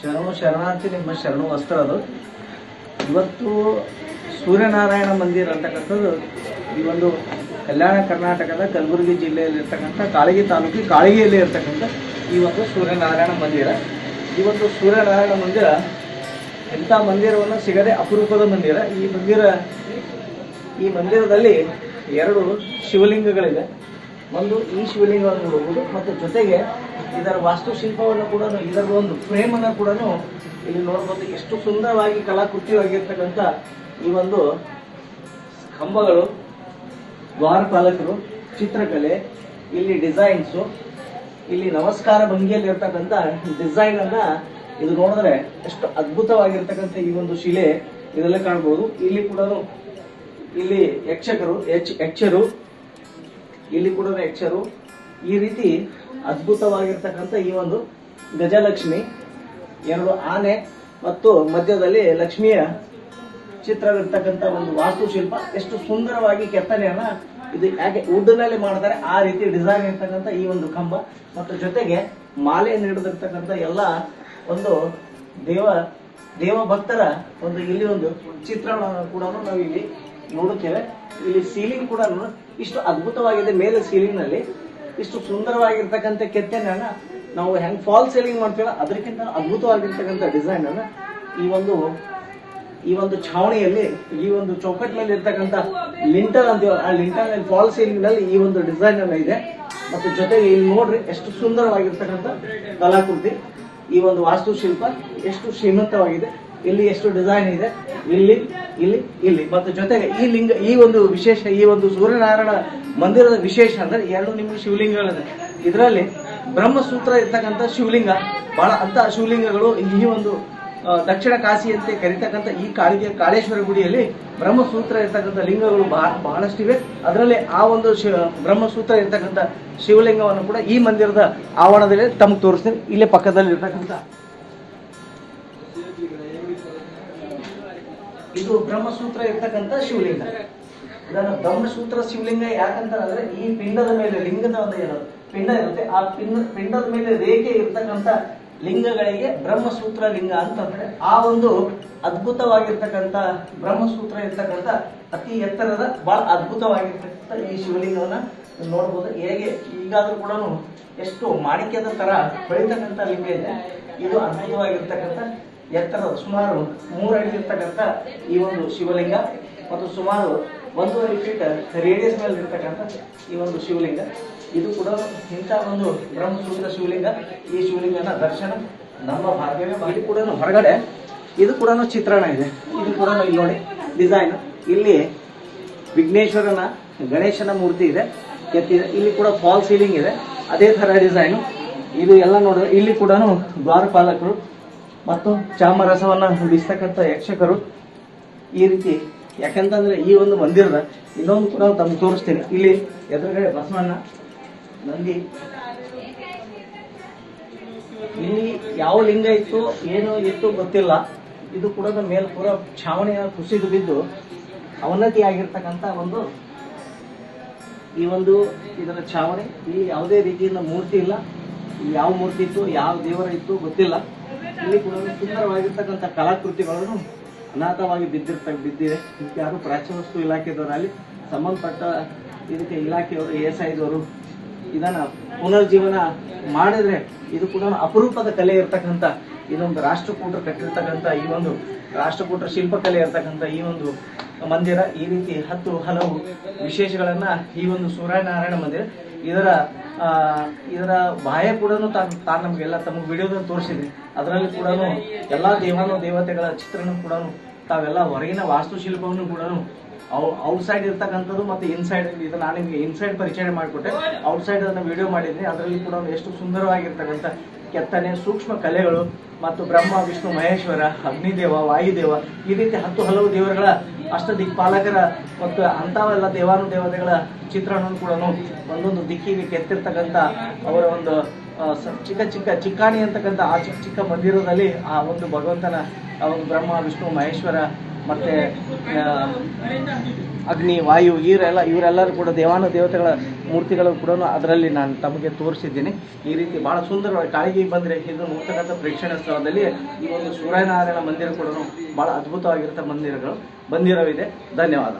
ಶರಣು ಶರಣಾರ್ಥಿ ನಿಮ್ಮ ಶರಣು ವಸ್ತ್ರ ಅದು. ಇವತ್ತು ಸೂರ್ಯನಾರಾಯಣ ಮಂದಿರ ಅಂತಕ್ಕಂಥದ್ದು ಈ ಒಂದು ಕಲ್ಯಾಣ ಕರ್ನಾಟಕದ ಕಲಬುರಗಿ ಜಿಲ್ಲೆಯಲ್ಲಿ ಇರ್ತಕ್ಕಂಥ ಕಾಳಗಿ ತಾಲೂಕಿ ಕಾಳಗಿಯಲ್ಲಿ ಇರ್ತಕ್ಕಂಥ ಈ ಒಂದು ಸೂರ್ಯನಾರಾಯಣ ಮಂದಿರ. ಈ ಒಂದು ಸೂರ್ಯನಾರಾಯಣ ಮಂದಿರ ಎಂಥ ಮಂದಿರವನ್ನು ಸಿಗದೆ ಅಪರೂಪದ ಮಂದಿರ. ಈ ಮಂದಿರ ಈ ಮಂದಿರದಲ್ಲಿ ಎರಡು ಶಿವಲಿಂಗಗಳಿವೆ. ಒಂದು ಈ ಶಿವಲಿಂಗವನ್ನು ನೋಡಬಹುದು. ಮತ್ತು ಜೊತೆಗೆ ಇದರ ವಾಸ್ತುಶಿಲ್ಪವನ್ನು ಕೂಡ, ಇದರ ಒಂದು ಫ್ರೇಮ್ ಅನ್ನು ಕೂಡ ಇಲ್ಲಿ ನೋಡ್ಬೋದು. ಎಷ್ಟು ಸುಂದರವಾಗಿ ಕಲಾಕೃತಿಯಾಗಿರ್ತಕ್ಕಂಥ ಈ ಒಂದು ಕಂಬಗಳು ದ್ವಾರಪಾಲಕರು, ಚಿತ್ರಕಲೆ, ಇಲ್ಲಿ ಡಿಸೈನ್ಸು, ಇಲ್ಲಿ ನಮಸ್ಕಾರ ಭಂಗಿಯಲ್ಲಿ ಇರ್ತಕ್ಕಂಥ ಡಿಸೈನ್ ಅನ್ನ ಇದು ನೋಡಿದ್ರೆ ಎಷ್ಟು ಅದ್ಭುತವಾಗಿರ್ತಕ್ಕಂಥ ಈ ಒಂದು ಶಿಲೆ ಇದೆಲ್ಲ ಕಾಣಬಹುದು ಇಲ್ಲಿ ಕೂಡ ಇಲ್ಲಿ ಯಕ್ಷಕರು ಎಚ್ ಯಕ್ಷರು, ಇಲ್ಲಿ ಕೂಡ ಯಕ್ಷರು ಈ ರೀತಿ ಅದ್ಭುತವಾಗಿರ್ತಕ್ಕಂಥ ಈ ಒಂದು ಗಜಲಕ್ಷ್ಮಿ, ಎರಡು ಆನೆ ಮತ್ತು ಮಧ್ಯದಲ್ಲಿ ಲಕ್ಷ್ಮಿಯ ಚಿತ್ರವಿರ್ತಕ್ಕಂಥ ಒಂದು ವಾಸ್ತುಶಿಲ್ಪ. ಎಷ್ಟು ಸುಂದರವಾಗಿ ಕೆತ್ತನೆಯನ್ನ ಇದು ಯಾಕೆ ವುಡ್ನಲ್ಲಿ ಮಾಡ್ತಾರೆ, ಆ ರೀತಿ ಡಿಸೈನ್ ಇರ್ತಕ್ಕಂಥ ಈ ಒಂದು ಕಂಬ. ಮತ್ತು ಜೊತೆಗೆ ಮಾಲೆಯನ್ನು ಹಿಡಿದಿರ್ತಕ್ಕಂಥ ಎಲ್ಲ ಒಂದು ದೇವ ದೇವ ಭಕ್ತರ ಒಂದು ಇಲ್ಲಿ ಒಂದು ಚಿತ್ರಣ ಕೂಡ ನಾವು ಇಲ್ಲಿ ನೋಡುತ್ತೇವೆ. ಇಲ್ಲಿ ಸೀಲಿಂಗ್ ಕೂಡ ಇಷ್ಟು ಅದ್ಭುತವಾಗಿದೆ. ಮೇಲೆ ಸೀಲಿಂಗ್ನಲ್ಲಿ ಇಷ್ಟು ಸುಂದರವಾಗಿರ್ತಕ್ಕಂಥ ಕೆತ್ತನೆಯನ್ನ ನಾವು ಹೆಂಗ್ ಫಾಲ್ ಸೀಲಿಂಗ್ ಮಾಡ್ತೀವಲ್ಲ, ಅದಕ್ಕಿಂತ ಅದ್ಭುತವಾಗಿರ್ತಕ್ಕಂಥ ಡಿಸೈನ್ ಅನ್ನ ಈ ಒಂದು ಈ ಒಂದು ಛಾವಣಿಯಲ್ಲಿ, ಈ ಒಂದು ಚೌಕಟ್ ಮೇಲೆ ಇರ್ತಕ್ಕಂಥ ಲಿಂಟಲ್ ಅಂತೀವ ಆ ಲಿಂಟಲ್ನಲ್ಲಿ ಫಾಲ್ ಸೀಲಿಂಗ್ನಲ್ಲಿ ಈ ಒಂದು ಡಿಸೈನ್ ಅನ್ನ ಇದೆ. ಮತ್ತು ಜೊತೆಗೆ ಇಲ್ಲಿ ನೋಡ್ರಿ ಎಷ್ಟು ಸುಂದರವಾಗಿರ್ತಕ್ಕಂಥ ಕಲಾಕೃತಿ, ಈ ಒಂದು ವಾಸ್ತುಶಿಲ್ಪ ಎಷ್ಟು ಶ್ರೀಮಂತವಾಗಿದೆ. ಇಲ್ಲಿ ಎಷ್ಟು ಡಿಸೈನ್ ಇದೆ? ಇಲ್ಲಿ ಇಲ್ಲಿ ಇಲ್ಲಿ. ಮತ್ತು ಜೊತೆಗೆ ಈ ಲಿಂಗ, ಈ ಒಂದು ವಿಶೇಷ, ಈ ಒಂದು ಸೂರ್ಯನಾರಾಯಣ ಮಂದಿರದ ವಿಶೇಷ ಅಂದ್ರೆ ಎರಡು ನಿಮ್ಗೆ ಶಿವಲಿಂಗಗಳಿದೆ. ಇದರಲ್ಲಿ ಬ್ರಹ್ಮಸೂತ್ರ ಇರ್ತಕ್ಕಂಥ ಶಿವಲಿಂಗ. ಬಹಳ ಅಂತ ಶಿವಲಿಂಗಗಳು ಈ ಒಂದು ದಕ್ಷಿಣ ಕಾಶಿ ಅಂತ ಕರೀತಕ್ಕಂಥ ಈ ಕಾಳಿಗೆ, ಕಾಳೇಶ್ವರ ಗುಡಿಯಲ್ಲಿ ಬ್ರಹ್ಮಸೂತ್ರ ಇರ್ತಕ್ಕಂಥ ಲಿಂಗಗಳು ಬಹಳ ಬಹಳಷ್ಟಿವೆ. ಅದರಲ್ಲಿ ಆ ಒಂದು ಬ್ರಹ್ಮಸೂತ್ರ ಇರ್ತಕ್ಕಂಥ ಶಿವಲಿಂಗವನ್ನು ಕೂಡ ಈ ಮಂದಿರದ ಆವರಣದಲ್ಲಿ ತಮಗೆ ತೋರಿಸ್ತೀನಿ. ಇಲ್ಲೇ ಪಕ್ಕದಲ್ಲಿ ಇರ್ತಕ್ಕಂಥ ಇದು ಬ್ರಹ್ಮಸೂತ್ರ ಇರ್ತಕ್ಕಂಥ ಶಿವಲಿಂಗ. ಇದನ್ನು ಬ್ರಹ್ಮಸೂತ್ರ ಶಿವಲಿಂಗ ಯಾಕಂತಂದ್ರೆ ಈ ಪಿಂಡದ ಮೇಲೆ ಲಿಂಗದ ಒಂದು ಏನು, ಪಿಂಡ ಇರುತ್ತೆ. ಆ ಪಿಂಡ, ಪಿಂಡದ ಮೇಲೆ ರೇಖೆ ಇರ್ತಕ್ಕಂಥ ಲಿಂಗಗಳಿಗೆ ಬ್ರಹ್ಮಸೂತ್ರ ಲಿಂಗ ಅಂತಂದ್ರೆ ಆ ಒಂದು ಅದ್ಭುತವಾಗಿರ್ತಕ್ಕಂಥ ಬ್ರಹ್ಮಸೂತ್ರ ಇರ್ತಕ್ಕಂಥ ಅತಿ ಎತ್ತರದ ಬಹಳ ಅದ್ಭುತವಾಗಿರ್ತಕ್ಕಂಥ ಈ ಶಿವಲಿಂಗವನ್ನ ನೋಡ್ಬೋದು. ಹೇಗೆ ಈಗಾದ್ರೂ ಕೂಡ ಎಷ್ಟು ಮಾಣಿಕ್ಯದ ತರ ಬೆಳೀತಕ್ಕಂಥ ಲಿಂಗ ಇದೆ. ಇದು ಅದ್ಭುತವಾಗಿರ್ತಕ್ಕಂಥ ಎತ್ತರ ಸುಮಾರು ಮೂರು ಅಡಿ ಇರ್ತಕ್ಕಂಥ ಈ ಒಂದು ಶಿವಲಿಂಗ ಮತ್ತು ಸುಮಾರು ಒಂದೂವರೆ ಫೀಟ್ ರೇಡಿಯಸ್ ಮೇಲೆ ಇರ್ತಕ್ಕಂಥ ಈ ಒಂದು ಶಿವಲಿಂಗ. ಇದು ಕೂಡ ಇಂಥ ಒಂದು ಬ್ರಹ್ಮಸೂತ್ರ ಶಿವಲಿಂಗ. ಈ ಶಿವಲಿಂಗನ ದರ್ಶನ ನಮ್ಮ ಭಾಗ್ಯವೇ. ಇಲ್ಲಿ ಕೂಡ ಹೊರಗಡೆ, ಇದು ಕೂಡ ಚಿತ್ರಣ ಇದೆ. ಇದು ಕೂಡ ಇಲ್ಲಿ ನೋಡಿ ಡಿಸೈನ್ ಇಲ್ಲಿ ವಿಘ್ನೇಶ್ವರನ, ಗಣೇಶನ ಮೂರ್ತಿ ಇದೆ. ಕೆತ್ತಿದೆ ಇಲ್ಲಿ ಕೂಡ ಫಾಲ್ ಸೀಲಿಂಗ್ ಇದೆ. ಅದೇ ತರ ಡಿಸೈನು ಇದು ಎಲ್ಲ ನೋಡಿದ್ರೆ ಇಲ್ಲಿ ಕೂಡ ದ್ವಾರಪಾಲಕರು ಮತ್ತು ಚಾಮರಸವನ್ನ ಬಿಸ್ತಕ್ಕಂಥ ಯಕ್ಷಕರು ಈ ರೀತಿ, ಯಾಕಂತಂದ್ರೆ ಈ ಒಂದು ಮಂದಿರದ ಇನ್ನೊಂದು ಕೂಡ ತಮ್ಗೆ ತೋರಿಸ್ತೀನಿ. ಇಲ್ಲಿ ಎದುರುಗಡೆ ಬಸವಣ್ಣ, ನಂದಿ. ಇಲ್ಲಿ ಯಾವ ಲಿಂಗ ಇತ್ತು, ಏನು ಇತ್ತು ಗೊತ್ತಿಲ್ಲ. ಇದು ಕೂಡ ಮೇಲ್ ಪೂರ ಛಾವಣಿಯ ಕುಸಿದು ಬಿದ್ದು ಅವನತಿ ಆಗಿರ್ತಕ್ಕಂಥ ಒಂದು ಈ ಒಂದು ಇದರ ಛಾವಣಿ. ಈ ಯಾವುದೇ ರೀತಿಯಿಂದ ಮೂರ್ತಿ ಇಲ್ಲ. ಯಾವ ಮೂರ್ತಿ ಇತ್ತು, ಯಾವ ದೇವರ ಇತ್ತು ಗೊತ್ತಿಲ್ಲ. ಇಲ್ಲಿ ಕೂಡ ಸುಂದರವಾಗಿರ್ತಕ್ಕಂಥ ಕಲಾಕೃತಿಗಳನ್ನು ಅನಾಥವಾಗಿ ಬಿದ್ದಿರ್ತ, ಬಿದ್ದಿದೆ. ಇದಕ್ಕೆ ಯಾರು ಪ್ರಾಚ್ಯ ವಸ್ತು ಇಲಾಖೆದವರಲ್ಲಿ ಸಂಬಂಧಪಟ್ಟ ಇದಕ್ಕೆ ಇಲಾಖೆಯವರು ಎಸ್ ಐದವರು ಇದನ್ನ ಪುನರ್ಜೀವನ ಮಾಡಿದ್ರೆ ಇದು ಕೂಡ ಅಪರೂಪದ ಕಲೆ ಇರ್ತಕ್ಕಂಥ ಇದೊಂದು ರಾಷ್ಟ್ರಕೂಟರು ಕಟ್ಟಿರ್ತಕ್ಕಂಥ ಈ ಒಂದು ರಾಷ್ಟ್ರಕೂಟರ ಶಿಲ್ಪಕಲೆ ಇರ್ತಕ್ಕಂಥ ಈ ಒಂದು ಮಂದಿರ ಈ ರೀತಿ ಹತ್ತು ಹಲವು ವಿಶೇಷಗಳನ್ನ ಈ ಒಂದು ಸೂರ್ಯನಾರಾಯಣ ಮಂದಿರ ಇದರ ಇದರ ಬಾಹ್ಯ ಕೂಡ ತಾನು ನಮಗೆಲ್ಲ ತಮಗೆ ವಿಡಿಯೋದಲ್ಲಿ ತೋರಿಸಿದ್ರಿ ಅದರಲ್ಲಿ ಕೂಡ ಎಲ್ಲ ದೇವಾನು ದೇವತೆಗಳ ಚಿತ್ರಣ ಕೂಡ ತಾವೆಲ್ಲ ಹೊರಗಿನ ವಾಸ್ತುಶಿಲ್ಪವನ್ನು ಕೂಡ ಔಟ್ಸೈಡ್ ಇರ್ತಕ್ಕಂಥದ್ದು ಮತ್ತೆ ಇನ್ಸೈಡ್ ಇದು. ನಾನು ನಿಮಗೆ ಇನ್ಸೈಡ್ ಪರಿಚಯ ಮಾಡಿಕೊಟ್ಟೆ. ಔಟ್ಸೈಡ್ ಅದನ್ನು ವಿಡಿಯೋ ಮಾಡಿದ್ದೀನಿ ಅದರಲ್ಲಿ ಕೂಡ ಎಷ್ಟು ಸುಂದರವಾಗಿರ್ತಕ್ಕಂಥ ಕೆತ್ತನೆ, ಸೂಕ್ಷ್ಮ ಕಲೆಗಳು ಮತ್ತು ಬ್ರಹ್ಮ, ವಿಷ್ಣು, ಮಹೇಶ್ವರ, ಅಗ್ನಿದೇವ, ವಾಯುದೇವ ಈ ರೀತಿ ಹತ್ತು ಹಲವು ದೇವರುಗಳ ಅಷ್ಟ ದಿಕ್ಪಾಲಕರ ಮತ್ತು ಅಂಥವೆಲ್ಲ ದೇವಾನು ದೇವತೆಗಳ ಚಿತ್ರಣವನ್ನು ಕೂಡ ಒಂದೊಂದು ದಿಕ್ಕಿಗೆ ಕೆತ್ತಿರ್ತಕ್ಕಂಥ ಅವರ ಒಂದು ಚಿಕ್ಕ ಚಿಕ್ಕ ಚಿಕ್ಕಾಣಿ ಅಂತಕ್ಕಂಥ ಆ ಚಿಕ್ಕ ಚಿಕ್ಕ ಮಂದಿರದಲ್ಲಿ ಆ ಒಂದು ಭಗವಂತನ, ಆ ಒಂದು ಬ್ರಹ್ಮ, ವಿಷ್ಣು, ಮಹೇಶ್ವರ ಮತ್ತೆ ಅಗ್ನಿ, ವಾಯು ಇವರೆಲ್ಲ ಇವರೆಲ್ಲರೂ ಕೂಡ ದೇವಾನು ದೇವತೆಗಳ ಮೂರ್ತಿಗಳು ಕೂಡ ಅದರಲ್ಲಿ ನಾನು ತಮಗೆ ತೋರಿಸಿದ್ದೀನಿ. ಈ ರೀತಿ ಬಹಳ ಸುಂದರವಾಗಿ ಕಾಳಿಗೆ ಬಂದರೆ ಇದು ನೋಡ್ತಕ್ಕಂಥ ಪ್ರೇಕ್ಷಣೀಯ ಸ್ಥಳದಲ್ಲಿ ಈ ಒಂದು ಸೂರ್ಯನಾರಾಯಣ ಮಂದಿರ ಕೂಡ ಬಹಳ ಅದ್ಭುತವಾಗಿರುತ್ತೆ ಮಂದಿರಗಳು, ಮಂದಿರವಿದೆ. ಧನ್ಯವಾದ.